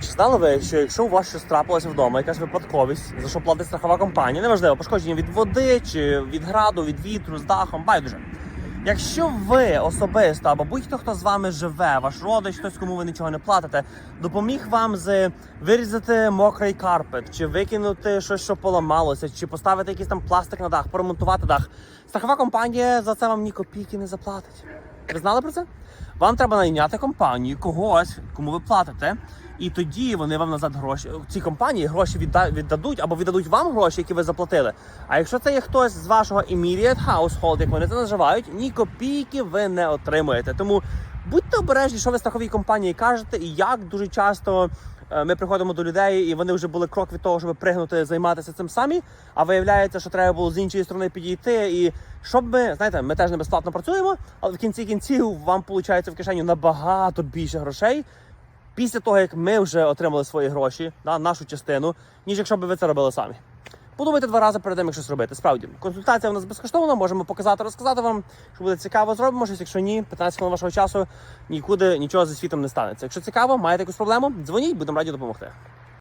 Чи знали ви, що якщо у вас щось трапилося вдома, якась випадковість, за що платить страхова компанія, неважливо, пошкодження від води чи від граду, від вітру, з дахом, байдуже. Якщо ви особисто або будь-хто, хто з вами живе, ваш родич, хтось, кому ви нічого не платите, допоміг вам з вирізати мокрий карпет, чи викинути щось, що поламалося, чи поставити якийсь там пластик на дах, поремонтувати дах, страхова компанія за це вам ні копійки не заплатить. Ви знали про це? Вам треба найняти компанію, когось, кому ви платите, і тоді вони вам назад гроші. Ці компанії гроші відда- віддадуть або віддадуть вам гроші, які ви заплатили. А якщо це є хтось з вашого immediate household, як вони це називають, ні копійки ви не отримуєте. Тому будьте обережні, що ви страховій компанії кажете, і як дуже часто. Е, Ми приходимо до людей, і вони вже були крок від того, щоб пригнути, займатися цим самі. А виявляється, що треба було з іншої сторони підійти. І щоб ми, знаєте, ми теж не безплатно працюємо, але в кінці кінців вам виходить в кишеню набагато більше грошей після того, як ми вже отримали свої гроші, да, нашу частину, ніж якщо б ви це робили самі. Подумайте два рази перед тим, як щось робити. Справді, консультація у нас безкоштовна, можемо показати, розказати вам, що буде цікаво, зробимо щось. Якщо ні, 15 хвилин вашого часу нікуди нічого зі світом не станеться. Якщо цікаво, маєте якусь проблему, дзвоніть, будемо раді допомогти.